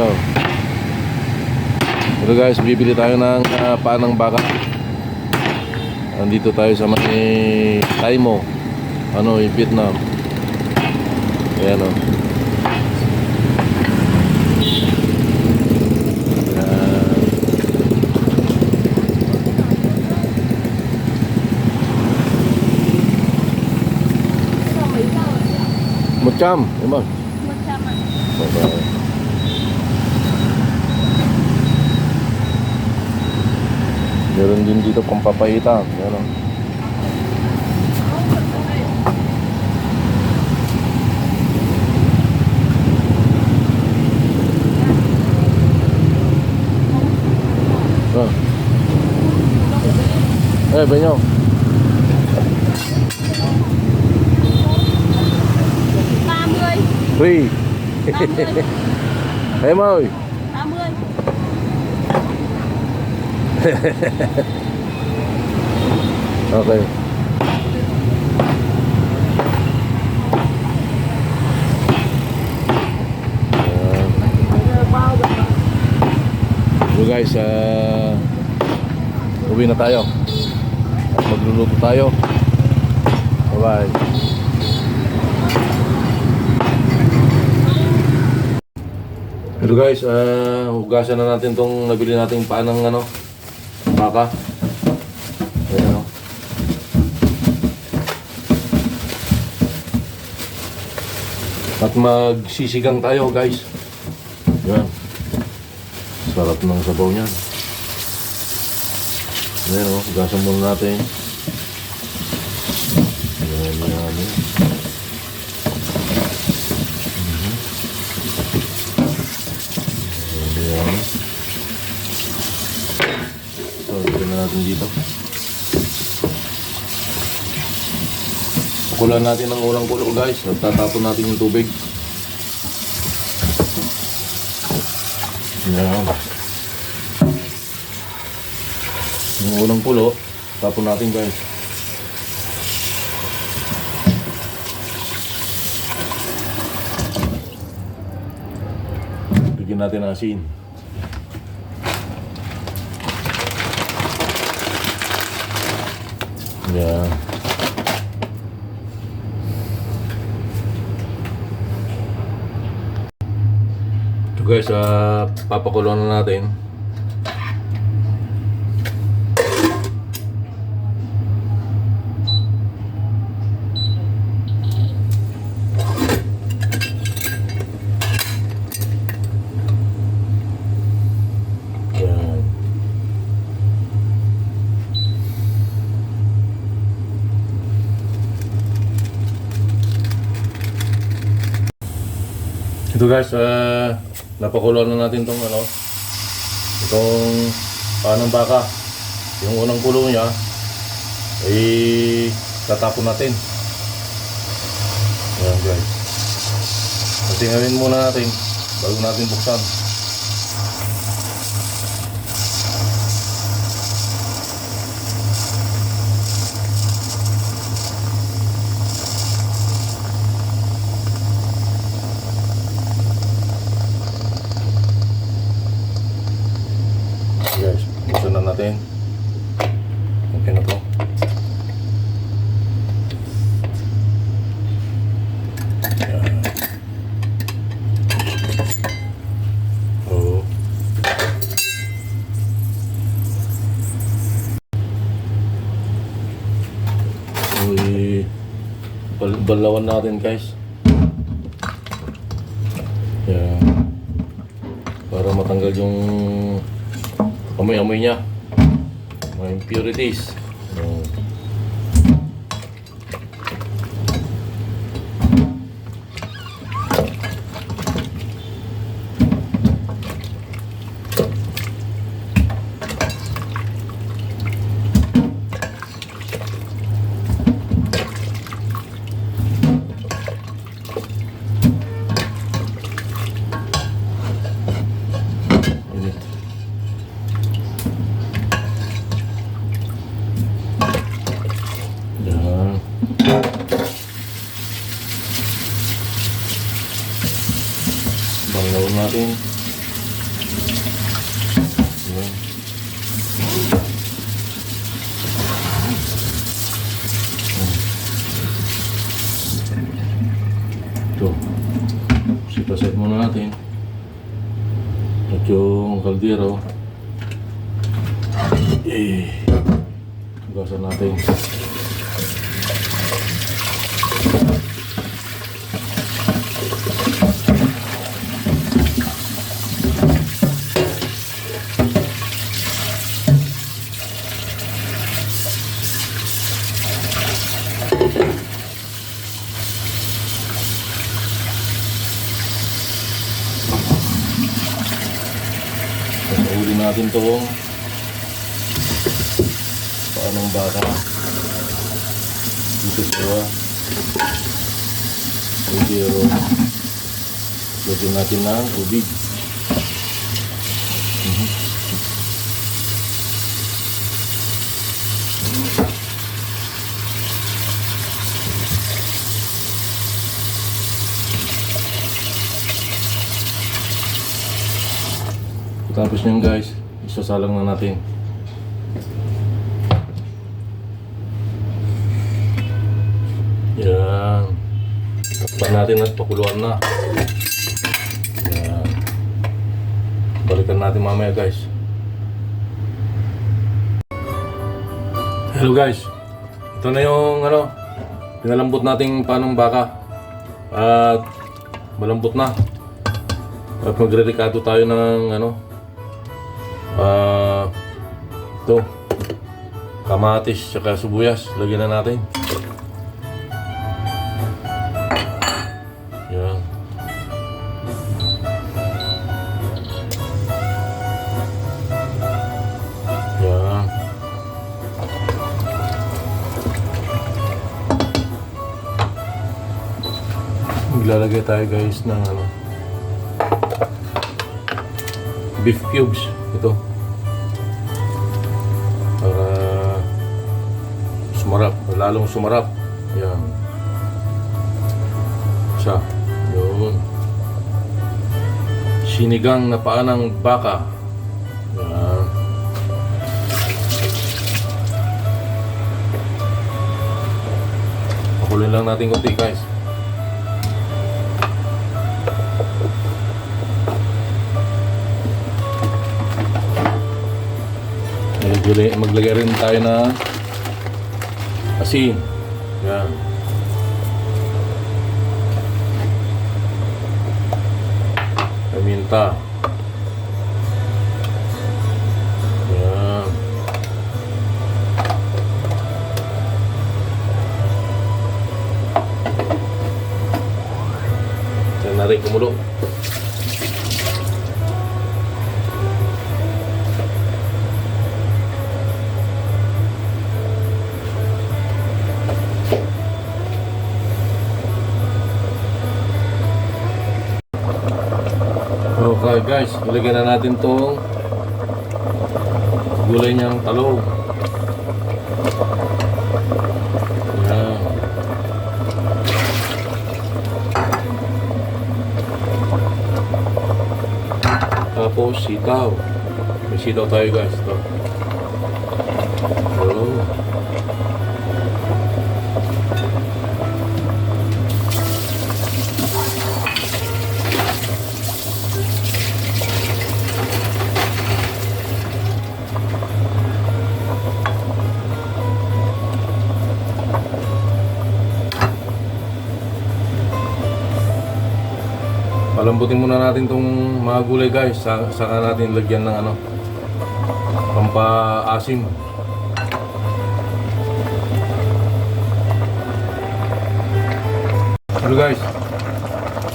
Hello. Hello guys, bibili tayo ng uh, panang baka. Andito tayo sa may Taimo. Ano, yung Vietnam. Ayan o. Ayan. Macam, emang. Bye-bye. Meron din dito pampapaitan. Yan o. Ah. Eh, banyo. ba mươi ba mươi Em ơi. Okay. So guys, uh, uwi na tayo. Magluluto tayo. Bye-bye. Hello guys, uh, hugasan na natin tong nabili nating paanang ano, baka. Ayan o. At magsisigang tayo guys. Yan. Sarap ng sabaw niyan. Ayan o, hugasan muna natin. Yan, yan, yan. Mhm. Yan, yan. So, ito na natin dito. Kulan natin ng ulang kulo guys. At natin yung tubig. Yan. Yung ulang kulo, tapon natin guys. Bigyan natin ng asin. Yan. Ito guys, ah, papakulo na natin. Yan. Ito guys, uh, napakulo na natin tong ano, itong panang baka. Yung unang kulo niya, ay tatapon natin. Ayan guys. Tingnan muna natin bago natin buksan. Guys, buksan na natin. Okay na to. Uy, bal- balawan natin guys. Yan. Para matanggal yung amoy-amoy niya. Mga impurities. Yan. Init. Yan. Ito. Sipaset muna natin. At yung kaldero. Eh. Gasan natin. Tapos uli natin itong paanong baka dito sa kaldero. Lagyan natin ng tubig. Mhm. Tapos nyan guys, isasalang na natin. Yan. Takpan natin at pakuluan na. Yan. Balikan natin mamaya guys. Hello guys. Ito na yung ano, pinalambot nating panong baka. At malambot na. At magre-recado tayo ng ano, ah, ito, kamatis, tsaka sibuyas. Lagyan na natin. Yan. Yan. Maglalagay tayo guys ng ano beef cubes ito para sumarap lalong sumarap. Yan. Siya. Yun. Sinigang na paa ng baka. Yan. Pakulin lang natin konti guys Maglagay, maglagay rin tayo na asin. Yan. Paminta. Yan. Yan na rin kumulo. Guys, ilagay na natin tong gulay niyang talong. Yan. Tapos sitaw. May sitaw tayo guys. Ito. Oh. Palambutin muna natin tong mga gulay guys. Sa saka natin lagyan ng ano pampaasim. Hello guys.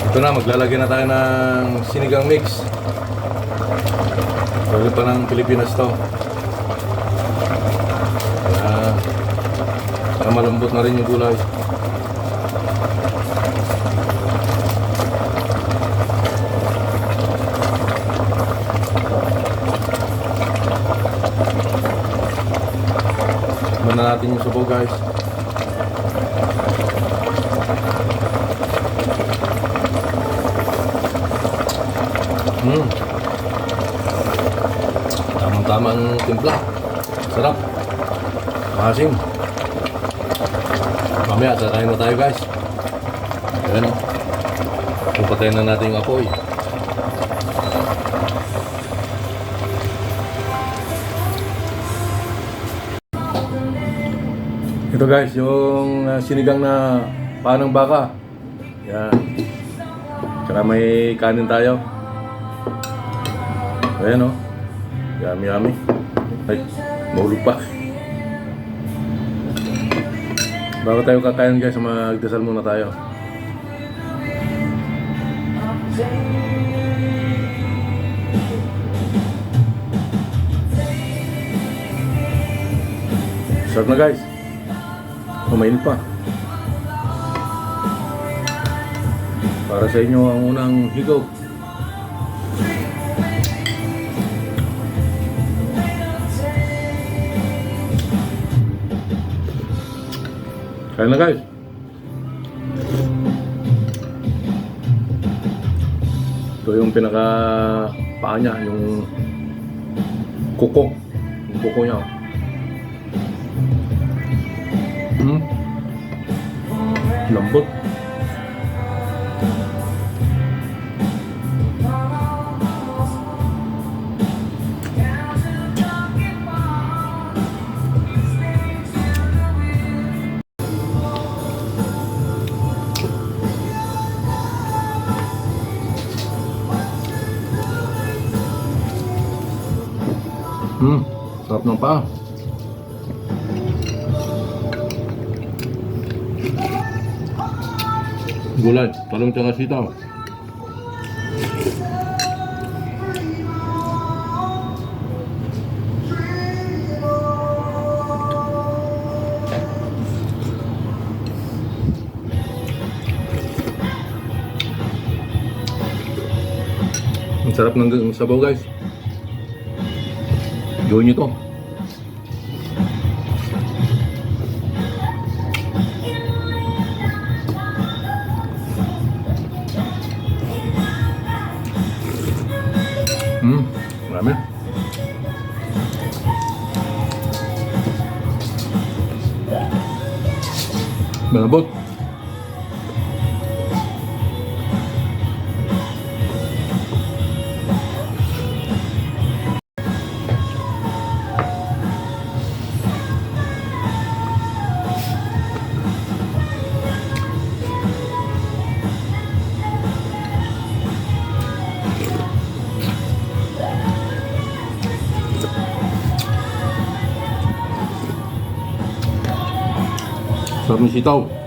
Ito na maglalagay na tayo ng sinigang mix. Galing pa ng Pilipinas to. Kaya, kaya malambot na rin yung gulay. Muna guys. Hmm. Tamang-tama ang timpla. Sarap. Maasim. Mamaya, tatayin na tayo guys. Ayan o. Na natin yung apoy. Ito guys, yung uh, sinigang na panang baka. Yan. Tsaka may kanin tayo. Ayan o. Yummy yummy. Ay, mahulog pa. Bago tayo kakain guys, magdasal muna tayo. Sarap na guys. Kumain pa. Para sa inyo ang unang higaw. Kaya na guys. Ito yung pinaka paa niya, yung kuko. Yung kuko niya. Lambot. Hmm, sarap ng paa. Gulay, talong tsaka sitaw. Ang sarap ng sabaw guys. Gawin nyo to. Marami. Malambot. Sarap ng sitaw. Hmm?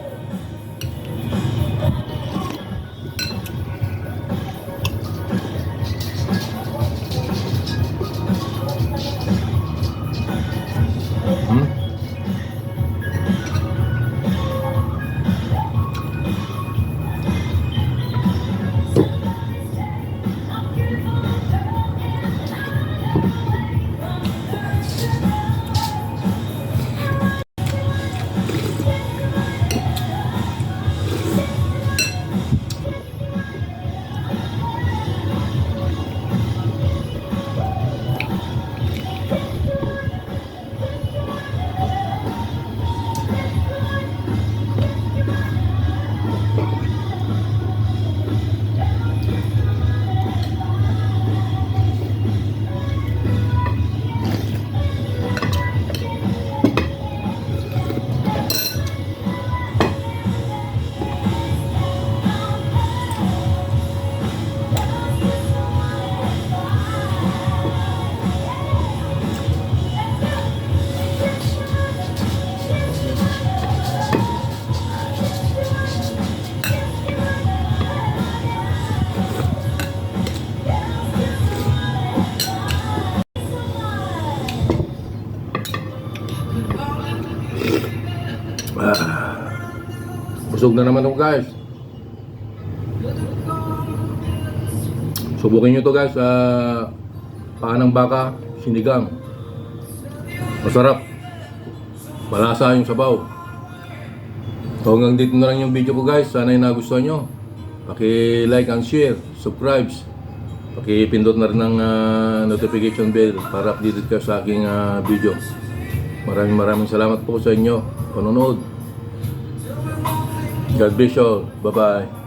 Busog na naman ako guys. Subukin nyo to guys. Uh, paanang baka, sinigang. Masarap. Malasa yung sabaw. So hanggang dito na lang yung video ko guys. Sana yung nagustuhan nyo. Paki-like and share. Subscribe. Pakipindot na rin ng ah, notification bell para updated ka sa aking ah, video. Maraming maraming salamat po sa inyo. Panonood. God bless you all. Bye-bye.